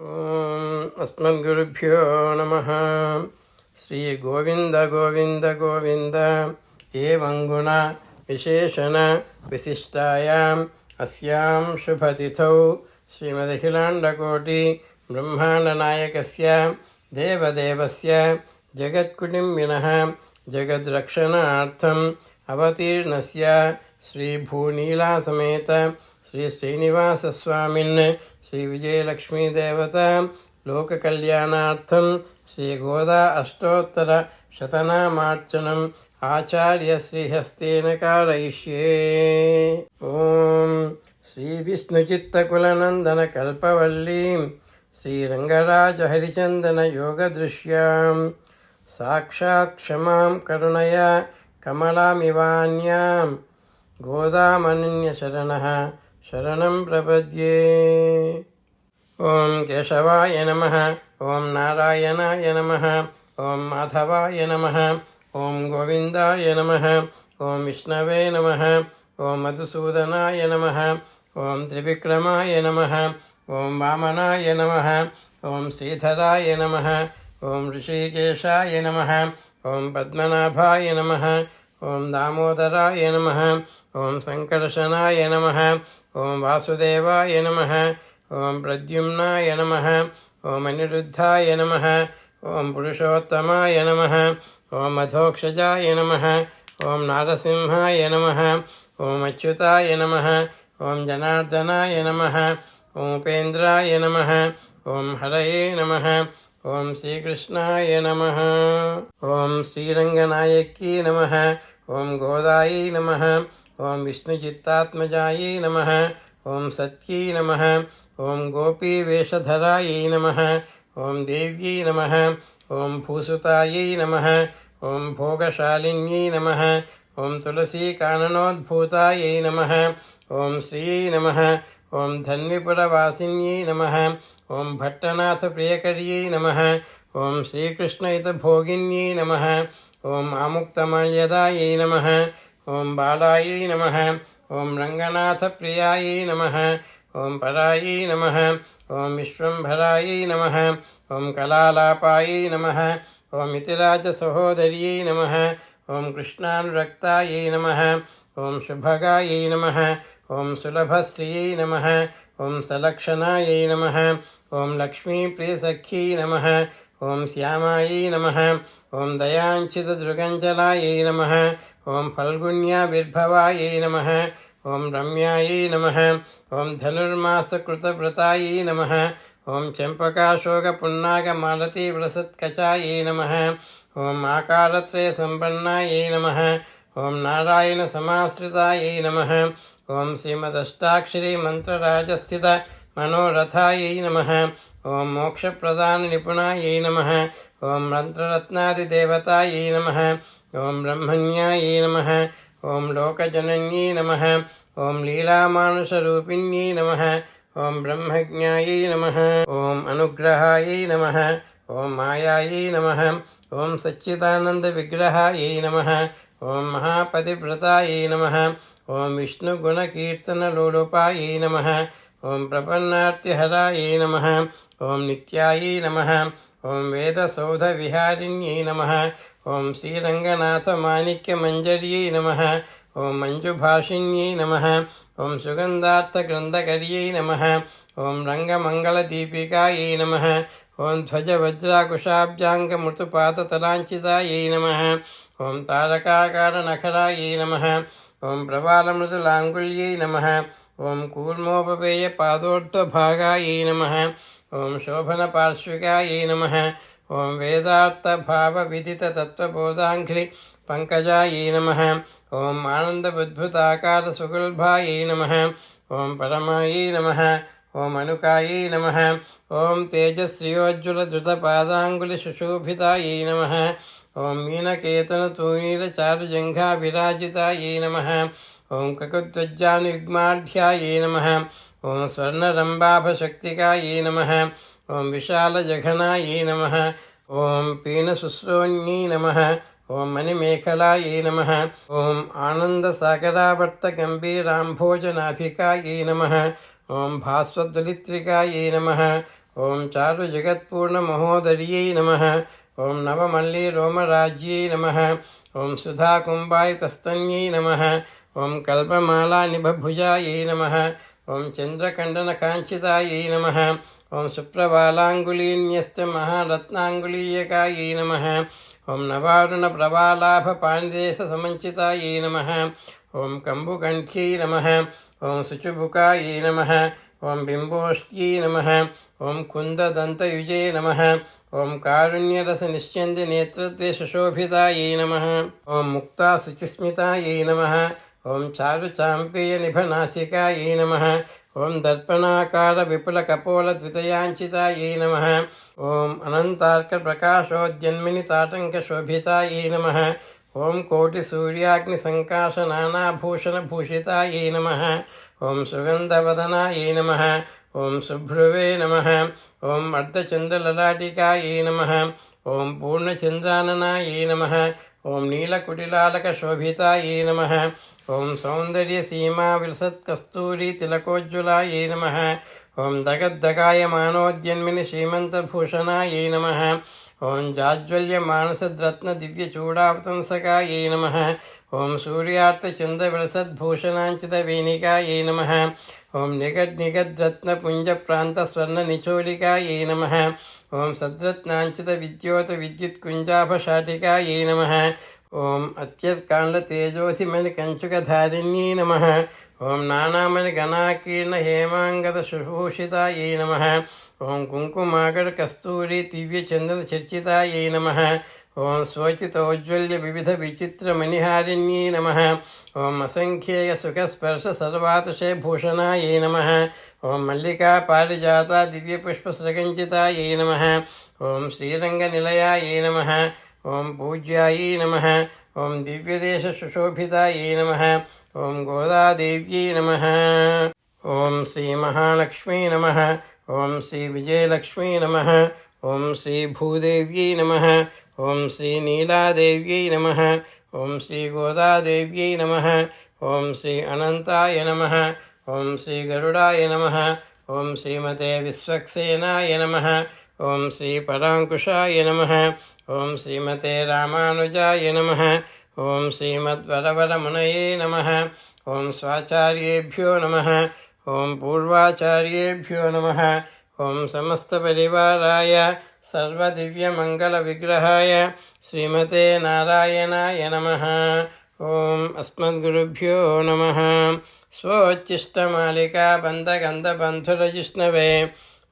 ॐ अस्मद्गुरुभ्यो नमः श्रीगोविन्द गोविन्द गोविन्द एवं गुण विशेषण विशिष्टायाम् अस्यां शुभतिथौ श्रीमदखिलाण्डकोटि ब्रह्माण्डनायकस्य देवदेवस्य जगत्कुटुम्बिनः जगद्रक्षणार्थम् अवतीर्णस्य श्रीभूनीलासमेत श्रीश्रीनिवासस्वामिन् श्रीविजयलक्ष्मीदेवता लोककल्याणार्थं श्रीगोदा अष्टोत्तरशतनामार्चनम् आचार्यश्रीहस्तेन कारयिष्ये ॐ श्रीविष्णुचित्तकुलनन्दनकल्पवल्लीं श्रीरङ्गराजहरिचन्दनयोगदृश्यां साक्षात् क्षमां करुणया कमलामिवान्यां गोदामनन्यशरणः శరణం ప్రపద్యే ఓం కేశవాయ నమ ఓం నారాయణాయ నమ ఓం మాధవాయ నమ ఓం గోవిందాయ నమ ఓం విష్ణవే నమ ఓం మధుసూదనాయ నమ ఓం త్రివిక్రమాయ నమ ఓం వామనాయ నమ ఓం శ్రీధరాయ నమ ఓం ఋషికేశాయ నమ ఓం పద్మనాభాయ నమ ఓం దామోదరాయ నమ ఓం సంకర్షణాయ నమ ॐ वासुदेवाय नमः ॐ प्रद्युम्नाय नमः ॐ अनिरुद्धाय नमः ॐ पुरुषोत्तमाय नमः ॐ मधोक्षजाय नमः ॐ नारसिंहाय नमः ॐ अच्युताय नमः ॐ जनार्दनाय नमः ॐ उपेन्द्राय नमः ॐ हरये नमः ॐ श्रीकृष्णाय नमः ॐ श्रीरङ्गनायकी नमः ॐ गोदायै नमः ॐ विष्णुचित्तात्मजायै नमः ॐ सत्यै नमः ॐ गोपीवेषधरायै नमः ॐ देव्यै नमः ॐ भूसुतायै नमः ॐ भोगशालिन्यै नमः ॐ तुलसीकाननोद्भूतायै नमः ॐ श्रियै नमः ॐ धन्विपुरवासिन्यै नमः ॐ भट्टनाथप्रियकर्यै नमः ॐ श्रीकृष्णयुतभोगिन्यै नमः ॐ आमुक्तमाल्यदायै नमः ॐ बालायै नमः ॐ रङ्गनाथप्रियायै नमः ॐ परायै नमः ॐ विश्वम्भरायै नमः ॐ कलालापायै नमः ॐ इतिराजसहोदर्यै नमः ॐ कृष्णानुरक्तायै नमः ॐ शुभगायै नमः ॐ सुलभश्रियै नमः ॐ सलक्षणायै नमः ॐ लक्ष्मीप्रियसख्यै नमः ॐ श्यामायै नमः ॐ दयाञ्चितदृगञ्जलायै नमः ॐ नमः ॐ रम्यायै नमः ॐ धनुर्मासकृतव्रतायै नमः ॐ चम्पकाशोकपुन्नागमालतीव्रसत्कचायै नमः ॐ आकारत्रयसम्पन्नायै नमः ॐ नारायणसमाश्रितायै नमः ॐ श्रीमदष्टाक्षरीमन्त्रराजस्थित मनोरथायै नमः ఓం మోక్షప్రదాన నిపుణాయై నమ ఓం మంత్రరత్నాదిదేవతాయై నమ ఓం బ్రహ్మణ్యాయై నమ ఓం లోకజనన్యై నమ ఓం లీలామానుషరూపిణ్యై నమ ఓం బ్రహ్మజ్ఞాయై నమ ఓం అనుగ్రహాయై నమ ఓం మాయాయై నమ ఓం సచ్చిదానంద విగ్రహాయై నమ ఓం మహాపతివ్రతాయై నమ ఓం విష్ణుగుణకీర్తనలోలుపాయై నమ ॐ प्रपन्नार्तिहरायै नमः। ॐ नित्यायै नमः। ॐ वेदसौधविहारिण्यै नमः। ॐ श्रीरङ्गनाथमाणिक्यमञ्जर्यै नमः। ॐ मञ्जुभाषिण्यै नमः। ॐ सुगन्धार्थग्रन्थकर्यै नमः। ॐ रङ्गमङ्गलदीपिकायै नमः। ॐ नमः। ॐ तारकाकारनखरायै नमः। ॐ प्रबालमृदुलाङ्गुल्यै नमः। ॐ कूर्मोपवेयपादोर्ध्वभागायै नमः। ॐ शोभनपार्श्विकायै नमः। ॐ वेदार्थभावविदिततत्त्वबोधाङ्घ्रि पङ्कजायै नमः। ॐ आनन्दबुद्भुताकारसुगुल्भायै नम। ओं परमायै नमः। ॐ अनुकायै नमः। ॐ तेजश्रियोज्ज्वलधृतपादाङ्गुलिशुशोभितायै नमः। ॐ मीनकेतनतूणीलचारुजङ्घाभिराजितायै नमः। ॐ ककुध्वज्जानुविग्माढ्यायै नमः। ॐ स्वर्णरम्बाभशक्तिकायै नमः। ॐ विशालजघनायै नमः। ॐ पीनशुश्रोण्यै नमः। ॐ मणिमेखलायै नमः। ॐ आनन्दसागरावर्तगम्भीराम्भोजनाभिकायै नमः। ఓం భాస్వద్వలిత్రికాయై నమ. ఓం చారు జగత్పూర్ణమహోదర్యై నమ. ఓం నవమల్లి రోమరాజ్యై నమ. ఓం సుధాకుంభాయ తస్తన్యై నమ. ఓం కల్పమాలా నిభభుజాయై నమ. ఓం చంద్రకండన కాంచితాయై నమ. ఓం సుప్రబాలాంగుళీన్యస్త మహారత్నాంగుళీయకాయై నమ. ఓం నవారుణ ప్రవాలాభ పాణిదేశ సమంచితాయై నమ. ఓం కంబుకంఠ్యై నమ ఓం శుచుభుకాయై నమ ఓం బింబోష్ట్యై నమ ఓం కుందదంతయుజే నమ ఓం కారుణ్యరస నిశ్చంది నేతృత్వే సుశోభితాయై నమ ఓం ముక్తా శుచిస్మితాయై నమ ఓం చారు చాంపేయ నిభనాసికాయై నమ ఓం దర్పణాకార విపుల కపోల ద్వితయాంచితాయై నమ ఓం అనంతార్క ప్రకాశోద్యన్మిని తాటంక శోభితాయై నమ ఓం కోటి సూర్యాగ్ని సంకాశ నానాభూషణ భూషితాయే నమ. ఓం సుగంధవదనాయే నమ. ఓం సుభ్రువే నమ. ఓం అర్ధచంద్రలలాటికాయే నమ. ఓం పూర్ణచందాననాయే నమ. ఓం నీలకుటిలాలక శోభితాయే నమ. ఓం సౌందర్య సీమా విలసత్కస్తూరి తిలకోజ్జులాయే నమ. ఓం దగద్దగాయ మానోద్యన్మిని శ్రీమంతభూషణాయే నమ. ॐ जाज्वल्यमानसद्रत्नदिव्यचूडावतंसकायै नमः। निचोलिका ये नम। ओं निगड्निगद्रत्नपुञ्जप्रान्तस्वर्णनिचोलिकायै नमः। ॐ ये नमः। ॐ अत्यर्काण्डतेजोधिमणिकञ्चुकधारिण्यै नमः। ॐ नानामणिगणाकीर्णहेमाङ्गदशुभूषितायै नमः। ॐ कुङ्कुमागरकस्तूरी दिव्यचन्दनचर्चितायै नमः। ॐ स्वचितौज्ज्वल्यविविधविचित्रमणिहारिण्यै नमः। ॐ असङ्ख्येयसुखस्पर्शसर्वातशे भूषणायै नमः। ॐ मल्लिकापारिजाता दिव्यपुष्पसृगञ्चितायै नमः। ॐ श्रीरङ्गनिलयायै नमः। ॐ पूज्यायै नमः ॐ दिव्यदेशसुशोभितायै नमः ॐ गोदादेव्यै नमः ॐ श्रीमहालक्ष्मी नमः ॐ श्रीविजयलक्ष्मी नमः ॐ श्रीभूदेव्यै नमः ॐ श्रीनीलादेव्यै नमः ॐ श्रीगोदादेव्यै नमः ॐ श्री अनन्ताय नमः ॐ श्रीगरुडाय नमः ॐ श्रीमते विश्वक्सेनाय नमः ॐ श्रीपराङ्कुशाय नमः। ॐ श्रीमते रामानुजाय नमः। ॐ श्रीमद्वरवरमुनये नमः। ॐ स्वाचार्येभ्यो नमः। ॐ पूर्वाचार्येभ्यो नमः। ॐ समस्तपरिवाराय सर्वदिव्यमङ्गलविग्रहाय, श्रीमते नारायणाय नमः। ॐ अस्मद्गुरुभ्यो नमः। स्वोच्चिष्टमालिका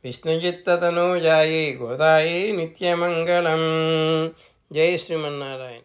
విష్ణుజిత్తతనూజాయి గోదాయి నిత్యమంగళం. జై శ్రీమన్నారాయణ.